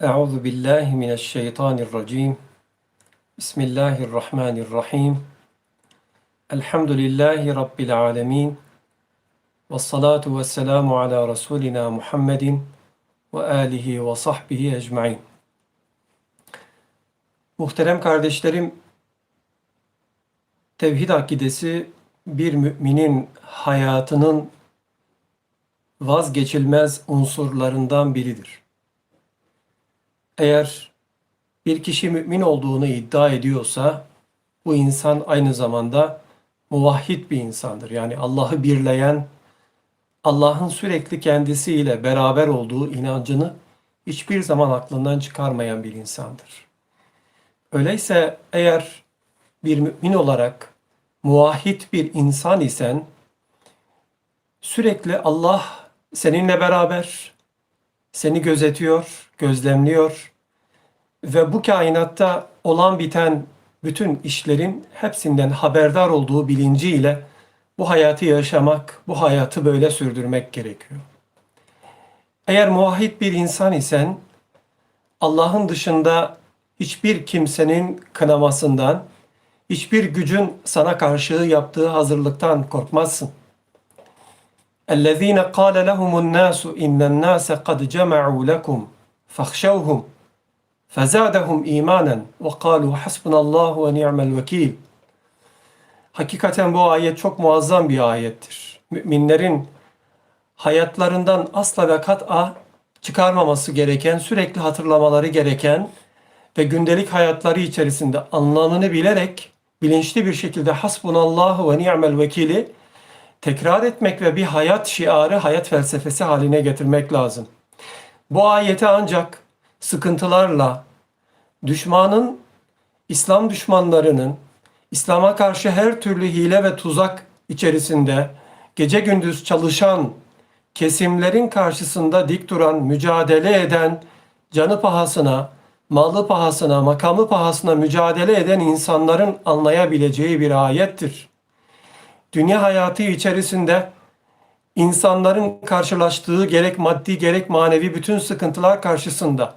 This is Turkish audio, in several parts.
Euzu billahi mineşşeytanirracim. Bismillahirrahmanirrahim. Elhamdülillahi rabbil alamin. Ves salatu vesselamu ala rasulina Muhammedin ve alihi ve sahbihi ecmaîn. Muhterem kardeşlerim, tevhid akidesi bir müminin hayatının vazgeçilmez unsurlarından biridir. Eğer bir kişi mümin olduğunu iddia ediyorsa bu insan aynı zamanda muvahhid bir insandır. Yani Allah'ı birleyen, Allah'ın sürekli kendisiyle beraber olduğu inancını hiçbir zaman aklından çıkarmayan bir insandır. Öyleyse eğer bir mümin olarak muvahhid bir insan isen sürekli Allah seninle beraber seni gözetiyor, gözlemliyor ve bu kainatta olan biten bütün işlerin hepsinden haberdar olduğu bilinciyle bu hayatı yaşamak, bu hayatı böyle sürdürmek gerekiyor. Eğer muvahhid bir insan isen Allah'ın dışında hiçbir kimsenin kınamasından, hiçbir gücün sana karşı yaptığı hazırlıktan korkmazsın. اَلَّذ۪ينَ قَالَ لَهُمُ النَّاسُ اِنَّ النَّاسَ قَدْ جَمَعُوا لَكُمْ فَخْشَوْهُمْ فَزَادَهُمْ اِيمَانًا وَقَالُوا حَسْبُنَ اللّٰهُ وَنِعْمَ الْوَكِيلِ Hakikaten bu ayet çok muazzam bir ayettir. Müminlerin hayatlarından asla ve kat'a çıkarmaması gereken, sürekli hatırlamaları gereken ve gündelik hayatları içerisinde anlamını bilerek bilinçli bir şekilde hasbunallahu ve ni'mel vekili tekrar etmek ve bir hayat şiarı, hayat felsefesi haline getirmek lazım. Bu ayeti ancak sıkıntılarla, düşmanın, İslam düşmanlarının, İslam'a karşı her türlü hile ve tuzak içerisinde gece gündüz çalışan kesimlerin karşısında dik duran, mücadele eden, canı pahasına, malı pahasına, makamı pahasına mücadele eden insanların anlayabileceği bir ayettir. Dünya hayatı içerisinde insanların karşılaştığı gerek maddi gerek manevi bütün sıkıntılar karşısında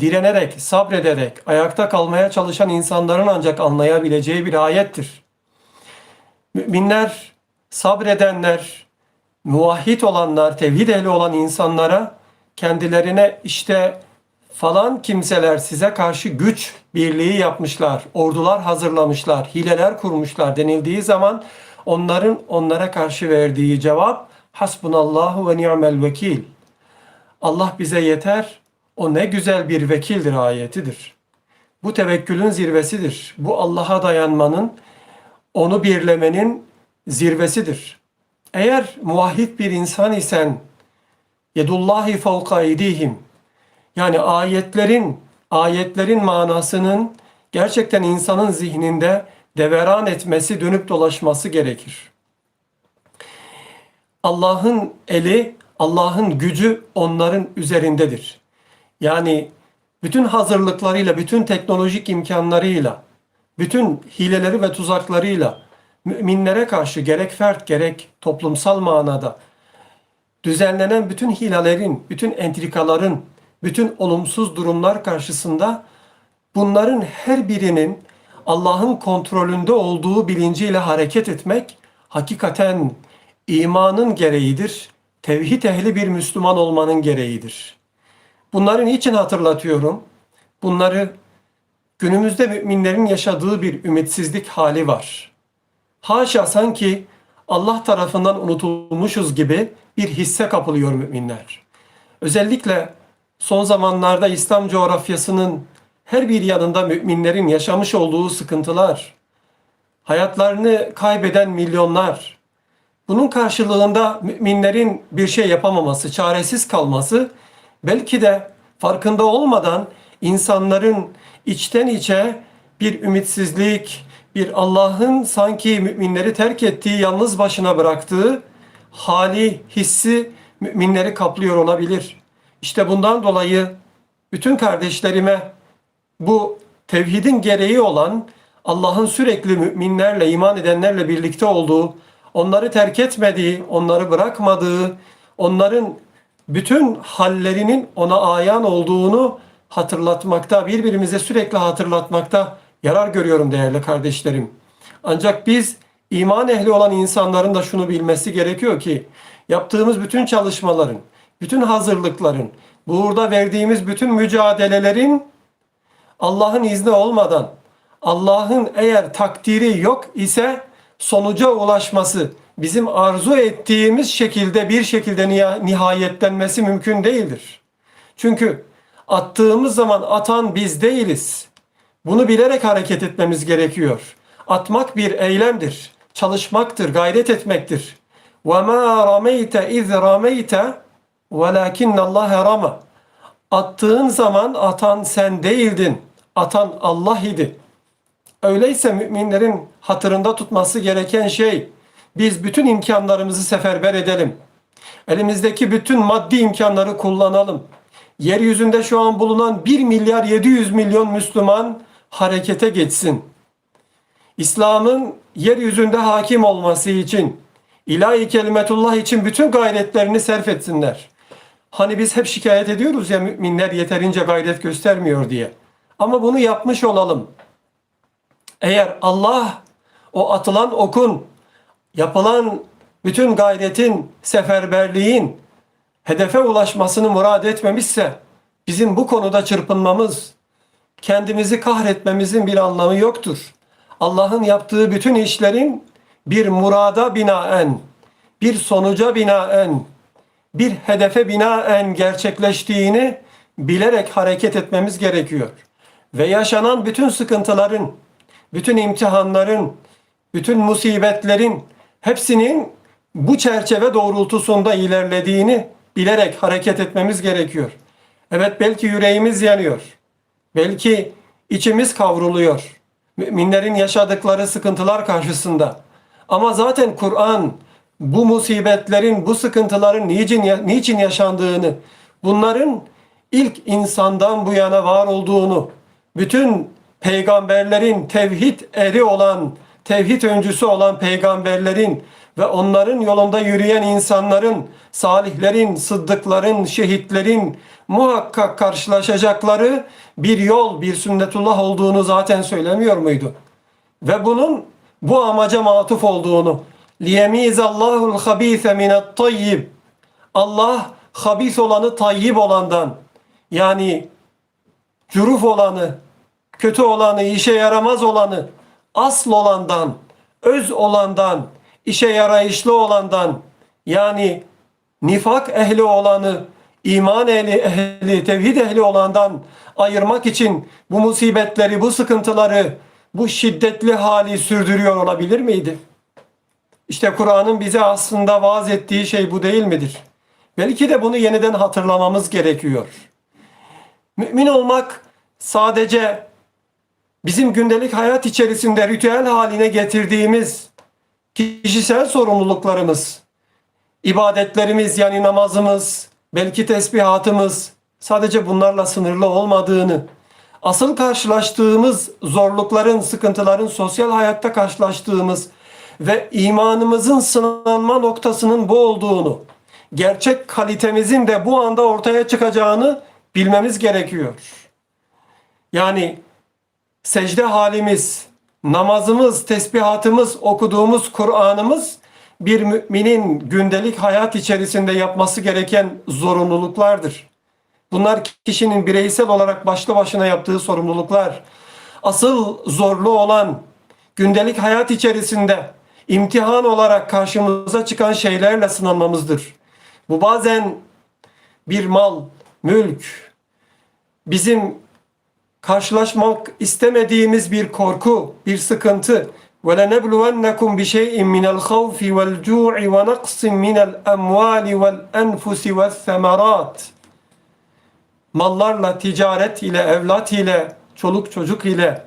direnerek, sabrederek ayakta kalmaya çalışan insanların ancak anlayabileceği bir ayettir. Müminler, sabredenler, muvahhid olanlar, tevhid ehli olan insanlara kendilerine işte falan kimseler size karşı güç birliği yapmışlar, ordular hazırlamışlar, hileler kurmuşlar denildiği zaman onların onlara karşı verdiği cevap hasbunallahu ve ni'mel vekil. Allah bize yeter, o ne güzel bir vekildir ayetidir. Bu tevekkülün zirvesidir. Bu Allah'a dayanmanın, onu birlemenin zirvesidir. Eğer muvahhid bir insan isen yedullahi fevka eydihim yani ayetlerin ayetlerin manasının gerçekten insanın zihninde deveran etmesi, dönüp dolaşması gerekir. Allah'ın eli, Allah'ın gücü onların üzerindedir. Yani bütün hazırlıklarıyla, bütün teknolojik imkanlarıyla, bütün hileleri ve tuzaklarıyla müminlere karşı gerek fert gerek toplumsal manada düzenlenen bütün hilelerin, bütün entrikaların, bütün olumsuz durumlar karşısında bunların her birinin Allah'ın kontrolünde olduğu bilinciyle hareket etmek hakikaten imanın gereğidir. Tevhid ehli bir Müslüman olmanın gereğidir. Bunları niçin hatırlatıyorum? Bunları günümüzde müminlerin yaşadığı bir ümitsizlik hali var. Haşa sanki Allah tarafından unutulmuşuz gibi bir hisse kapılıyor müminler. Özellikle son zamanlarda İslam coğrafyasının her bir yanında müminlerin yaşamış olduğu sıkıntılar, hayatlarını kaybeden milyonlar, bunun karşılığında müminlerin bir şey yapamaması, çaresiz kalması belki de farkında olmadan insanların içten içe bir ümitsizlik, bir Allah'ın sanki müminleri terk ettiği, yalnız başına bıraktığı hali, hissi müminleri kaplıyor olabilir. İşte bundan dolayı bütün kardeşlerime bu tevhidin gereği olan Allah'ın sürekli müminlerle, iman edenlerle birlikte olduğu, onları terk etmediği, onları bırakmadığı, onların bütün hallerinin ona ayan olduğunu hatırlatmakta, birbirimize sürekli hatırlatmakta yarar görüyorum değerli kardeşlerim. Ancak biz iman ehli olan insanların da şunu bilmesi gerekiyor ki yaptığımız bütün çalışmaların, bütün hazırlıkların, burada verdiğimiz bütün mücadelelerin Allah'ın izni olmadan, Allah'ın eğer takdiri yok ise sonuca ulaşması, bizim arzu ettiğimiz şekilde bir şekilde niha- nihayetlenmesi mümkün değildir. Çünkü attığımız zaman atan biz değiliz. Bunu bilerek hareket etmemiz gerekiyor. Atmak bir eylemdir. Çalışmaktır, gayret etmektir. وَمَا رَمَيْتَ اِذْ رَمَيْتَ وَلَاكِنَّ اللّٰهَ رَمَى Attığın zaman atan sen değildin. Atan Allah idi. Öyleyse müminlerin hatırında tutması gereken şey biz bütün imkanlarımızı seferber edelim. Elimizdeki bütün maddi imkanları kullanalım. Yeryüzünde şu an bulunan 1 milyar 700 milyon Müslüman harekete geçsin. İslam'ın yeryüzünde hakim olması için, ilahi kelimetullah için bütün gayretlerini sarf etsinler. Hani biz hep şikayet ediyoruz ya müminler yeterince gayret göstermiyor diye. Ama bunu yapmış olalım. Eğer Allah o atılan okun, yapılan bütün gayretin, seferberliğin hedefe ulaşmasını murad etmemişse bizim bu konuda çırpınmamız, kendimizi kahretmemizin bir anlamı yoktur. Allah'ın yaptığı bütün işlerin bir murada binaen, bir sonuca binaen, bir hedefe binaen gerçekleştiğini bilerek hareket etmemiz gerekiyor. Ve yaşanan bütün sıkıntıların, bütün imtihanların, bütün musibetlerin hepsinin bu çerçeve doğrultusunda ilerlediğini bilerek hareket etmemiz gerekiyor. Evet belki yüreğimiz yanıyor. Belki içimiz kavruluyor. Müminlerin yaşadıkları sıkıntılar karşısında. Ama zaten Kur'an bu musibetlerin, bu sıkıntıların niçin, niçin yaşandığını, bunların ilk insandan bu yana var olduğunu, bütün peygamberlerin tevhid eri olan, tevhid öncüsü olan peygamberlerin ve onların yolunda yürüyen insanların, salihlerin, sıddıkların, şehitlerin muhakkak karşılaşacakları bir yol, bir sünnetullah olduğunu zaten söylemiyor muydu? Ve bunun bu amaca matuf olduğunu لِيَمِيزَ اللّٰهُ الْخَب۪يثَ مِنَ الطَّيِّبِ Allah habis olanı tayyib olandan yani cüruf olanı, kötü olanı, işe yaramaz olanı, asıl olandan, öz olandan, işe yarayışlı olandan yani nifak ehli olanı, iman ehli, ehli, tevhid ehli olandan ayırmak için bu musibetleri, bu sıkıntıları, bu şiddetli hali sürdürüyor olabilir miydi? İşte Kur'an'ın bize aslında vaaz ettiği şey bu değil midir? Belki de bunu yeniden hatırlamamız gerekiyor. Mümin olmak sadece bizim gündelik hayat içerisinde ritüel haline getirdiğimiz kişisel sorumluluklarımız, ibadetlerimiz yani namazımız, belki tesbihatımız sadece bunlarla sınırlı olmadığını, asıl karşılaştığımız zorlukların, sıkıntıların, sosyal hayatta karşılaştığımız ve imanımızın sınanma noktasının bu olduğunu, gerçek kalitemizin de bu anda ortaya çıkacağını bilmemiz gerekiyor. Yani secde halimiz, namazımız, tesbihatımız, okuduğumuz Kur'an'ımız bir müminin gündelik hayat içerisinde yapması gereken zorunluluklardır. Bunlar kişinin bireysel olarak başlı başına yaptığı sorumluluklar. Asıl zorlu olan gündelik hayat içerisinde imtihan olarak karşımıza çıkan şeylerle sınanmamızdır. Bu bazen bir mal, mülk, bizim karşılaşmak istemediğimiz bir korku, bir sıkıntı. وَلَنَبْلُوَنَّكُمْ بِشَيْءٍ مِنَ الْخَوْفِ وَالْجُوعِ وَنَقْصٍ مِنَ الْأَمْوَالِ وَالْأَنْفُسِ وَالثَّمَرَاتِ Mallarla, ticaret ile, evlat ile, çoluk çocuk ile,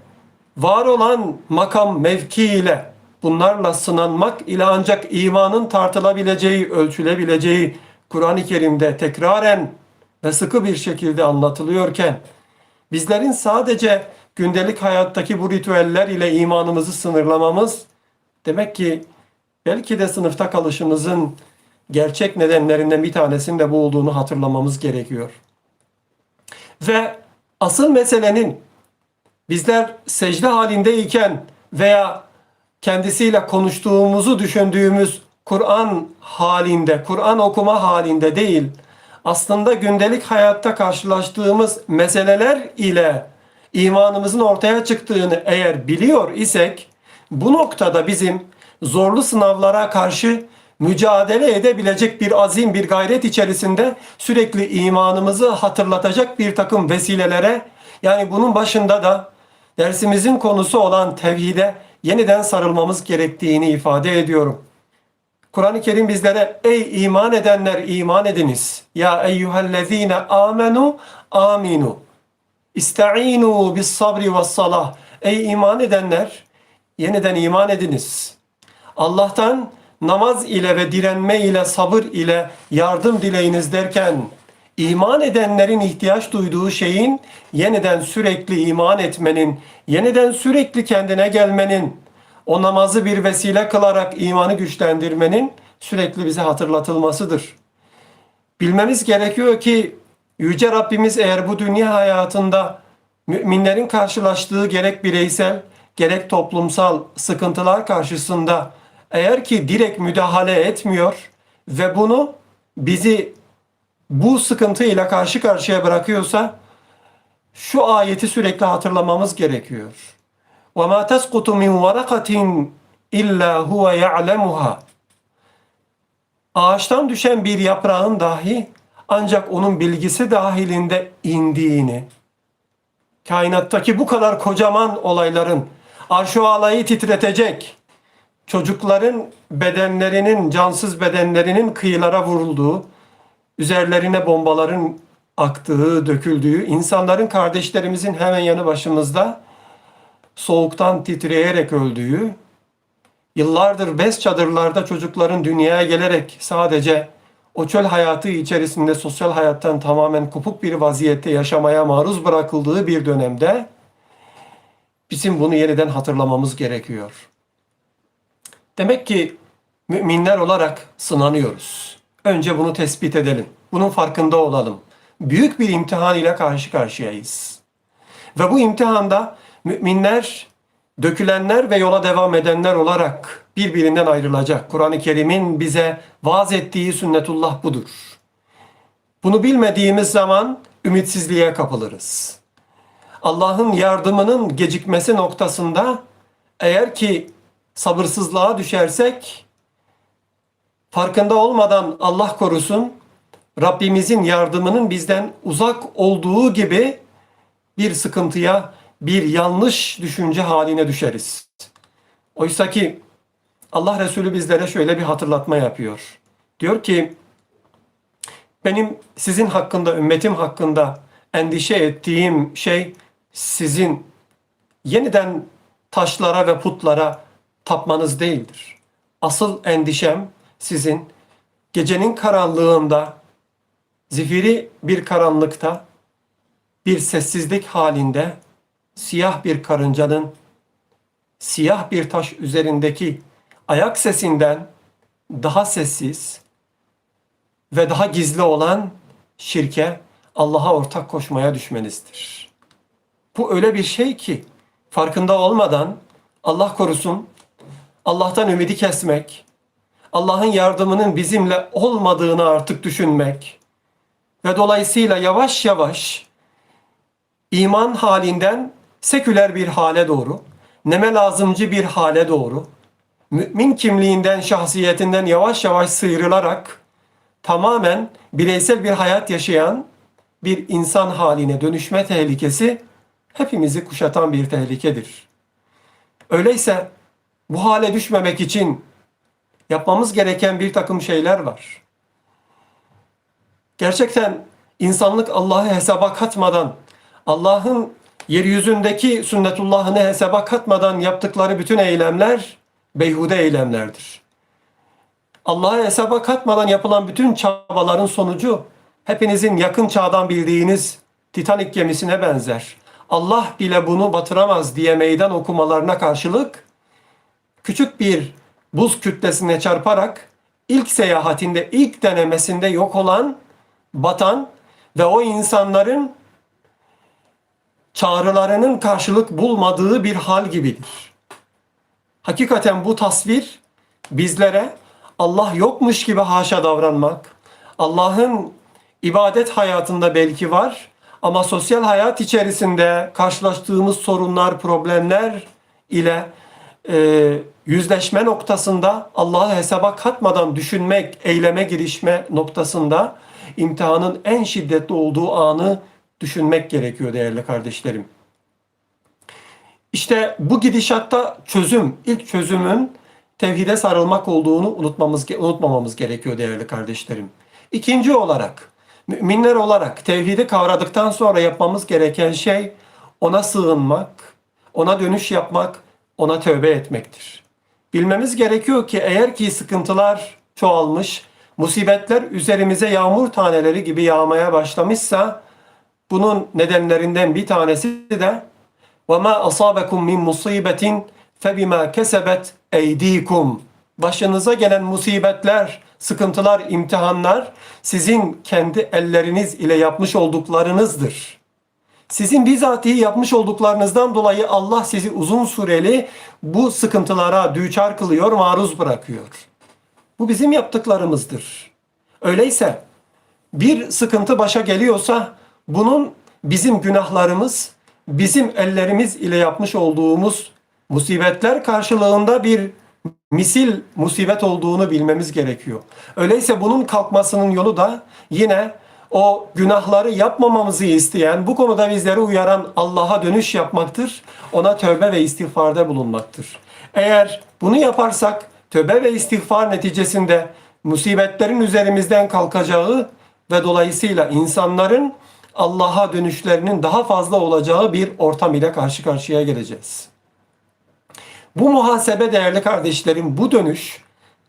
var olan makam, mevki ile, bunlarla sınanmak ile ancak imanın tartılabileceği, ölçülebileceği Kur'an-ı Kerim'de tekraren ve sıkı bir şekilde anlatılıyorken bizlerin sadece gündelik hayattaki bu ritüeller ile imanımızı sınırlamamız demek ki belki de sınıfta kalışımızın gerçek nedenlerinden bir tanesinin de bu olduğunu hatırlamamız gerekiyor. Ve Asıl meselenin bizler secde halindeyken veya kendisiyle konuştuğumuzu düşündüğümüz Kur'an halinde, Kur'an okuma halinde değil, aslında gündelik hayatta karşılaştığımız meseleler ile imanımızın ortaya çıktığını eğer biliyor isek, bu noktada bizim zorlu sınavlara karşı mücadele edebilecek bir azim, bir gayret içerisinde sürekli imanımızı hatırlatacak bir takım vesilelere, yani bunun başında da dersimizin konusu olan tevhide yeniden sarılmamız gerektiğini ifade ediyorum. Kur'an-ı Kerim bizlere ey iman edenler iman ediniz. Ya eyyühellezine amenu aminu. İsta'inu bis sabri ve salah. Ey iman edenler yeniden iman ediniz. Allah'tan namaz ile ve direnme ile sabır ile yardım dileyiniz derken iman edenlerin ihtiyaç duyduğu şeyin yeniden sürekli iman etmenin, yeniden sürekli kendine gelmenin, o namazı bir vesile kılarak imanı güçlendirmenin sürekli bize hatırlatılmasıdır. Bilmemiz gerekiyor ki Yüce Rabbimiz eğer bu dünya hayatında müminlerin karşılaştığı gerek bireysel gerek toplumsal sıkıntılar karşısında eğer ki direkt müdahale etmiyor ve bunu bizi bu sıkıntıyla karşı karşıya bırakıyorsa şu ayeti sürekli hatırlamamız gerekiyor. وَمَا تَسْقُطُ مِنْ وَرَقَةٍ اِلَّا هُوَ يَعْلَمُهَا Ağaçtan düşen bir yaprağın dahi ancak onun bilgisi dahilinde indiğini, kainattaki bu kadar kocaman olayların arşu alayı titretecek, çocukların bedenlerinin, cansız bedenlerinin kıyılara vurulduğu, üzerlerine bombaların aktığı, döküldüğü, insanların kardeşlerimizin hemen yanı başımızda soğuktan titreyerek öldüğü, yıllardır bez çadırlarda çocukların dünyaya gelerek sadece o çöl hayatı içerisinde sosyal hayattan tamamen kopuk bir vaziyette yaşamaya maruz bırakıldığı bir dönemde bizim bunu yeniden hatırlamamız gerekiyor. Demek ki müminler olarak sınanıyoruz. Önce bunu tespit edelim. Bunun farkında olalım. Büyük bir imtihan ile karşı karşıyayız. Ve bu imtihanda müminler dökülenler ve yola devam edenler olarak birbirinden ayrılacak. Kur'an-ı Kerim'in bize vaaz ettiği sünnetullah budur. Bunu bilmediğimiz zaman ümitsizliğe kapılırız. Allah'ın yardımının gecikmesi noktasında eğer ki sabırsızlığa düşersek farkında olmadan Allah korusun Rabbimizin yardımının bizden uzak olduğu gibi bir sıkıntıya, bir yanlış düşünce haline düşeriz. Oysa ki Allah Resulü bizlere şöyle bir hatırlatma yapıyor. Diyor ki benim sizin hakkında, ümmetim hakkında endişe ettiğim şey sizin yeniden taşlara ve putlara tapmanız değildir. Asıl endişem sizin gecenin karanlığında, zifiri bir karanlıkta, bir sessizlik halinde siyah bir karıncanın siyah bir taş üzerindeki ayak sesinden daha sessiz ve daha gizli olan şirke Allah'a ortak koşmaya düşmenizdir. Bu öyle bir şey ki farkında olmadan Allah korusun Allah'tan ümidi kesmek, Allah'ın yardımının bizimle olmadığını artık düşünmek ve dolayısıyla yavaş yavaş iman halinden seküler bir hale doğru, neme lazımcı bir hale doğru, mümin kimliğinden, şahsiyetinden yavaş yavaş sıyrılarak tamamen bireysel bir hayat yaşayan bir insan haline dönüşme tehlikesi hepimizi kuşatan bir tehlikedir. Öyleyse bu hale düşmemek için yapmamız gereken bir takım şeyler var. Gerçekten insanlık Allah'ı hesaba katmadan, Allah'ın yeryüzündeki sünnetullahını hesaba katmadan yaptıkları bütün eylemler beyhude eylemlerdir. Allah'ı hesaba katmadan yapılan bütün çabaların sonucu hepinizin yakın çağdan bildiğiniz Titanik gemisine benzer. Allah bile bunu batıramaz diye meydan okumalarına karşılık küçük bir buz kütlesine çarparak ilk seyahatinde, ilk denemesinde yok olan, batan ve o insanların çağrılarının karşılık bulmadığı bir hal gibidir. Hakikaten bu tasvir bizlere Allah yokmuş gibi haşa davranmak, Allah'ın ibadet hayatında belki var ama sosyal hayat içerisinde karşılaştığımız sorunlar, problemler ile e, yüzleşme noktasında Allah'ı hesaba katmadan düşünmek, eyleme girişme noktasında imtihanın en şiddetli olduğu anı düşünmek gerekiyor değerli kardeşlerim. İşte bu gidişatta çözüm, ilk çözümün tevhide sarılmak olduğunu unutmamız unutmamamız gerekiyor değerli kardeşlerim. İkinci olarak müminler olarak tevhidi kavradıktan sonra yapmamız gereken şey ona sığınmak, ona dönüş yapmak, ona tövbe etmektir. Bilmemiz gerekiyor ki eğer ki sıkıntılar çoğalmış, musibetler üzerimize yağmur taneleri gibi yağmaya başlamışsa bunun nedenlerinden bir tanesi de وَمَا أَصَابَكُم مِّن مُصِيبَةٍ فَبِمَا كَسَبَتْ اَيْد۪يكُمْ Başınıza gelen musibetler, sıkıntılar, imtihanlar sizin kendi elleriniz ile yapmış olduklarınızdır. Sizin bizatihi yapmış olduklarınızdan dolayı Allah sizi uzun süreli bu sıkıntılara düçar kılıyor, maruz bırakıyor. Bu bizim yaptıklarımızdır. Öyleyse bir sıkıntı başa geliyorsa bunun bizim günahlarımız, bizim ellerimiz ile yapmış olduğumuz musibetler karşılığında bir misil musibet olduğunu bilmemiz gerekiyor. Öyleyse bunun kalkmasının yolu da yine o günahları yapmamamızı isteyen, bu konuda bizleri uyaran Allah'a dönüş yapmaktır. Ona tövbe ve istiğfarda bulunmaktır. Eğer bunu yaparsak tövbe ve istiğfar neticesinde musibetlerin üzerimizden kalkacağı ve dolayısıyla insanların Allah'a dönüşlerinin daha fazla olacağı bir ortam ile karşı karşıya geleceğiz. Bu muhasebe değerli kardeşlerim, bu dönüş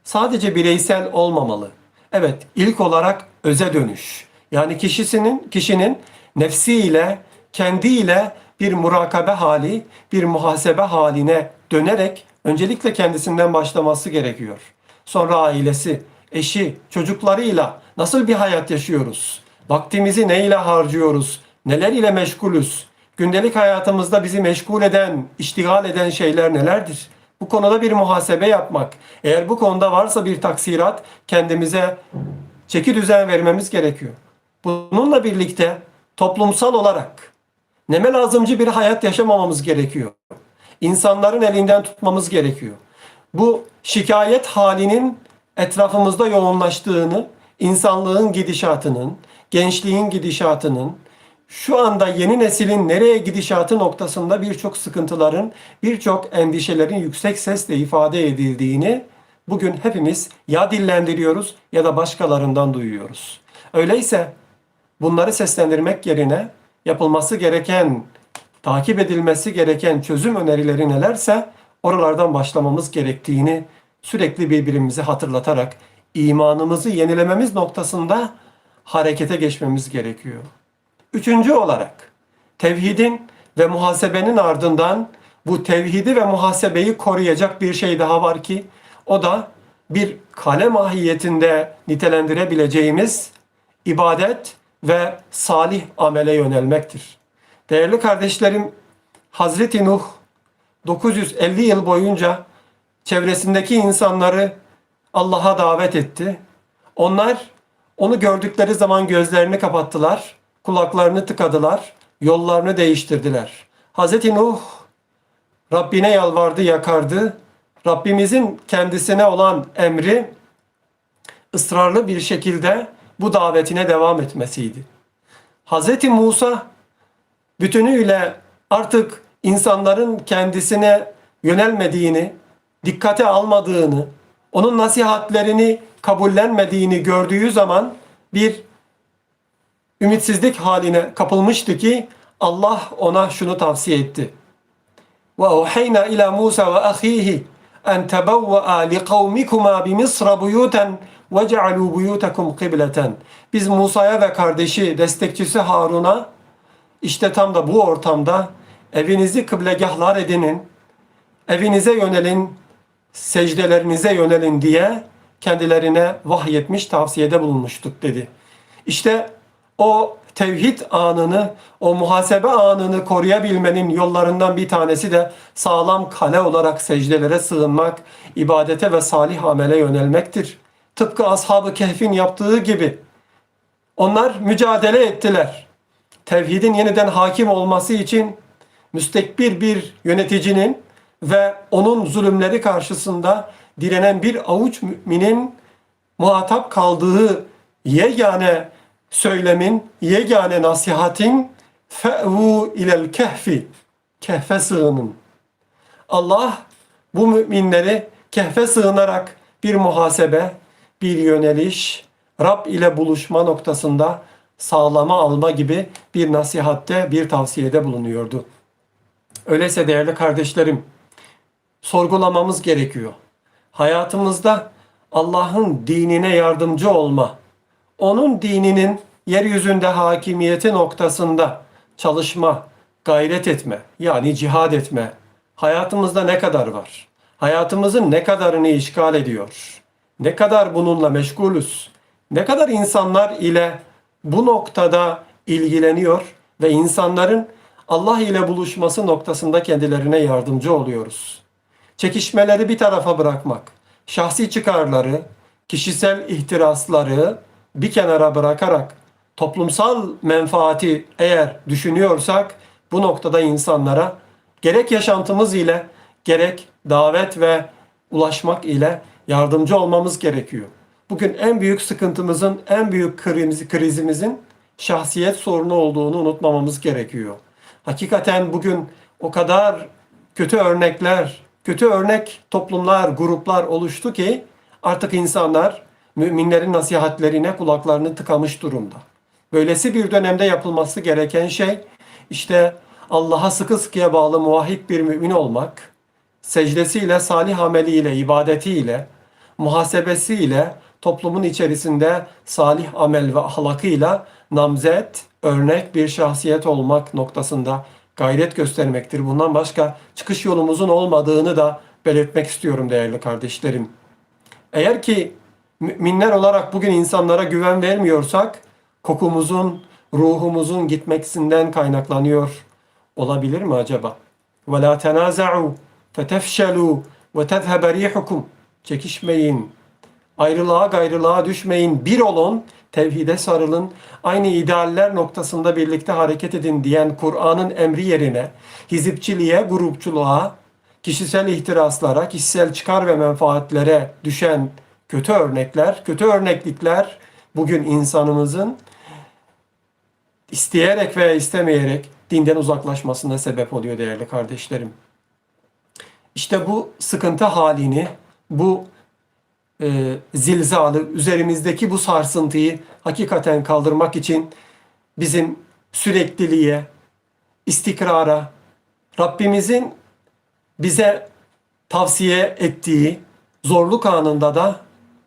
sadece bireysel olmamalı. Evet, ilk olarak öze dönüş. Yani kişisinin kişinin nefsiyle, kendiyle bir murakabe hali, bir muhasebe haline dönerek öncelikle kendisinden başlaması gerekiyor. Sonra ailesi, eşi, çocuklarıyla nasıl bir hayat yaşıyoruz? Vaktimizi neyle harcıyoruz? Neler ile meşgulüz? Gündelik hayatımızda bizi meşgul eden, iştigal eden şeyler nelerdir? Bu konuda bir muhasebe yapmak. Eğer bu konuda varsa bir taksirat kendimize çeki düzen vermemiz gerekiyor. Bununla birlikte toplumsal olarak neme lazımcı bir hayat yaşamamamız gerekiyor. İnsanların elinden tutmamız gerekiyor. Bu şikayet halinin etrafımızda yoğunlaştığını, insanlığın gidişatının, gençliğin gidişatının, şu anda yeni neslin nereye gidişatı noktasında birçok sıkıntıların, birçok endişelerin yüksek sesle ifade edildiğini bugün hepimiz ya dillendiriyoruz ya da başkalarından duyuyoruz. Öyleyse bunları seslendirmek yerine yapılması gereken, takip edilmesi gereken çözüm önerileri nelerse oralardan başlamamız gerektiğini sürekli birbirimize hatırlatarak imanımızı yenilememiz noktasında harekete geçmemiz gerekiyor. Üçüncü olarak tevhidin ve muhasebenin ardından bu tevhidi ve muhasebeyi koruyacak bir şey daha var ki o da bir kale mahiyetinde nitelendirebileceğimiz ibadet ve salih amele yönelmektir. Değerli kardeşlerim, Hazreti Nuh 950 yıl boyunca çevresindeki insanları Allah'a davet etti. Onlar onu gördükleri zaman gözlerini kapattılar, kulaklarını tıkadılar, yollarını değiştirdiler. Hazreti Nuh Rabbine yalvardı, yakardı. Rabbimizin kendisine olan emri ısrarlı bir şekilde bu davetine devam etmesiydi. Hazreti Musa bütünüyle artık insanların kendisine yönelmediğini, dikkate almadığını, onun nasihatlerini kabullenmediğini gördüğü zaman bir ümitsizlik haline kapılmıştı ki Allah ona şunu tavsiye etti. Ve uhayna ila Musa ve ahihi en tebevve'a li kavmikuma bi Mısra buyuten ve cealu buyutakum kıbleten. Biz Musa'ya ve kardeşi, destekçisi Harun'a işte tam da bu ortamda evinizi kıblegahlar edinin, evinize yönelin, secdelerinize yönelin diye kendilerine vahyetmiş tavsiyede bulunmuştuk dedi. İşte o tevhid anını, o muhasebe anını koruyabilmenin yollarından bir tanesi de sağlam kale olarak secdelere sığınmak, ibadete ve salih amele yönelmektir. Tıpkı Ashab-ı Kehf'in yaptığı gibi. Onlar mücadele ettiler. Tevhidin yeniden hakim olması için müstekbir bir yöneticinin ve onun zulümleri karşısında direnen bir avuç müminin muhatap kaldığı yegane söylemin, yegane nasihatin fe'vu ilel kehfi kehfe sığının. Allah bu müminleri kehfe sığınarak bir muhasebe, bir yöneliş, Rab ile buluşma noktasında sağlama alma gibi bir nasihatte, bir tavsiyede bulunuyordu. Öyleyse değerli kardeşlerim, sorgulamamız gerekiyor. Hayatımızda Allah'ın dinine yardımcı olma, onun dininin yeryüzünde hakimiyeti noktasında çalışma, gayret etme, yani cihad etme, hayatımızda ne kadar var? Hayatımızın ne kadarını işgal ediyor? Ne kadar bununla meşgulüz? Ne kadar insanlar ile bu noktada ilgileniyor ve insanların Allah ile buluşması noktasında kendilerine yardımcı oluyoruz. Çekişmeleri bir tarafa bırakmak, şahsi çıkarları, kişisel ihtirasları bir kenara bırakarak toplumsal menfaati eğer düşünüyorsak bu noktada insanlara gerek yaşantımız ile gerek davet ve ulaşmak ile yardımcı olmamız gerekiyor. Bugün en büyük sıkıntımızın, en büyük kriz, krizimizin şahsiyet sorunu olduğunu unutmamamız gerekiyor. Hakikaten bugün o kadar kötü örnekler, kötü örnek toplumlar, gruplar oluştu ki artık insanlar müminlerin nasihatlerine kulaklarını tıkamış durumda. Böylesi bir dönemde yapılması gereken şey işte Allah'a sıkı sıkıya bağlı muvahhid bir mümin olmak, secdesiyle, salih ameliyle, ibadetiyle, muhasebesiyle, toplumun içerisinde salih amel ve ahlakıyla namzet, örnek bir şahsiyet olmak noktasında gayret göstermektir. Bundan başka çıkış yolumuzun olmadığını da belirtmek istiyorum değerli kardeşlerim. Eğer ki müminler olarak bugün insanlara güven vermiyorsak kokumuzun, ruhumuzun gitmesinden kaynaklanıyor olabilir mi acaba? وَلَا تَنَازَعُوا فَتَفْشَلُوا وَتَذْهَبَ رِيحُكُمْ Çekişmeyin, ayrılığa gayrılığa düşmeyin, bir olun, tevhide sarılın, aynı idealler noktasında birlikte hareket edin diyen Kur'an'ın emri yerine hizipçiliğe, grupçuluğa, kişisel ihtiraslara, kişisel çıkar ve menfaatlere düşen kötü örnekler, kötü örneklikler bugün insanımızın isteyerek veya istemeyerek dinden uzaklaşmasına sebep oluyor değerli kardeşlerim. İşte bu sıkıntı halini, bu e, zilzalı, üzerimizdeki bu sarsıntıyı hakikaten kaldırmak için bizim sürekliliğe, istikrara, Rabbimizin bize tavsiye ettiği zorluk anında da,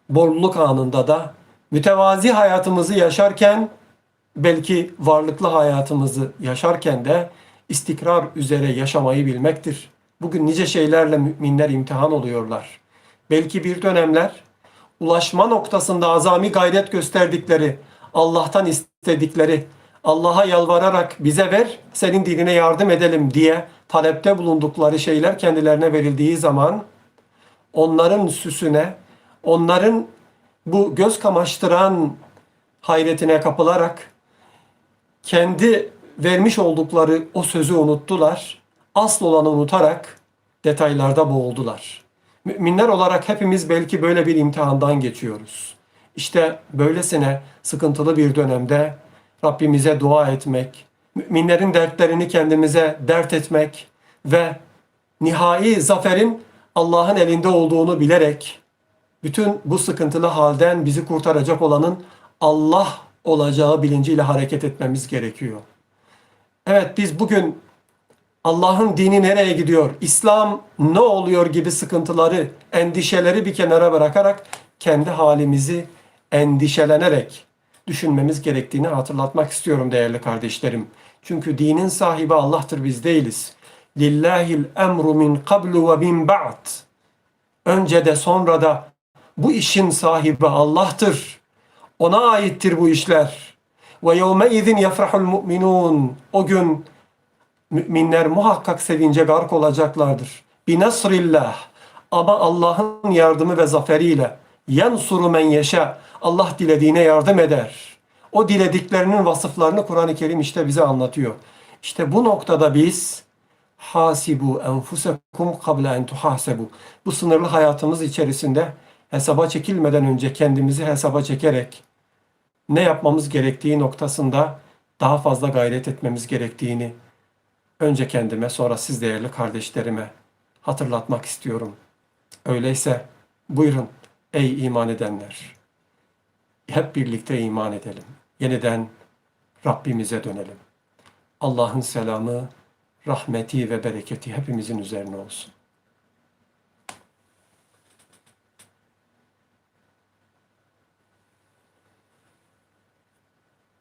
bolluk anında da, mütevazi hayatımızı yaşarken, belki varlıklı hayatımızı yaşarken de istikrar üzere yaşamayı bilmektir. Bugün nice şeylerle müminler imtihan oluyorlar. Belki bir dönemler ulaşma noktasında azami gayret gösterdikleri, Allah'tan istedikleri, Allah'a yalvararak bize ver, senin dinine yardım edelim diye talepte bulundukları şeyler kendilerine verildiği zaman onların süsüne, onların bu göz kamaştıran hayretine kapılarak kendi vermiş oldukları o sözü unuttular. Asıl olanı unutarak detaylarda boğuldular. Müminler olarak hepimiz belki böyle bir imtihandan geçiyoruz. İşte böylesine sıkıntılı bir dönemde Rabbimize dua etmek, müminlerin dertlerini kendimize dert etmek ve nihai zaferin Allah'ın elinde olduğunu bilerek bütün bu sıkıntılı halden bizi kurtaracak olanın Allah olacağı bilinciyle hareket etmemiz gerekiyor. Evet biz bugün Allah'ın dini nereye gidiyor, İslam ne oluyor gibi sıkıntıları, endişeleri bir kenara bırakarak kendi halimizi endişelenerek düşünmemiz gerektiğini hatırlatmak istiyorum değerli kardeşlerim. Çünkü dinin sahibi Allah'tır biz değiliz. Lillahil emru min qablu ve min ba'd. Önce de sonra da bu işin sahibi Allah'tır. Ona aittir bu işler. Ve yevme izin yefrahul mu'minun. O gün müminler muhakkak sevince gark olacaklardır. Bi nasrillah. Ama Allah'ın yardımı ve zaferiyle yansuru men yeşe. Allah dilediğine yardım eder. O dilediklerinin vasıflarını Kur'an-ı Kerim işte bize anlatıyor. İşte bu noktada biz hasibu enfusekum kabla en tuhasebu. Bu sınırlı hayatımız içerisinde hesaba çekilmeden önce kendimizi hesaba çekerek ne yapmamız gerektiği noktasında daha fazla gayret etmemiz gerektiğini önce kendime sonra siz değerli kardeşlerime hatırlatmak istiyorum. Öyleyse buyurun ey iman edenler. Hep birlikte iman edelim. Yeniden Rabbimize dönelim. Allah'ın selamı, rahmeti ve bereketi hepimizin üzerine olsun.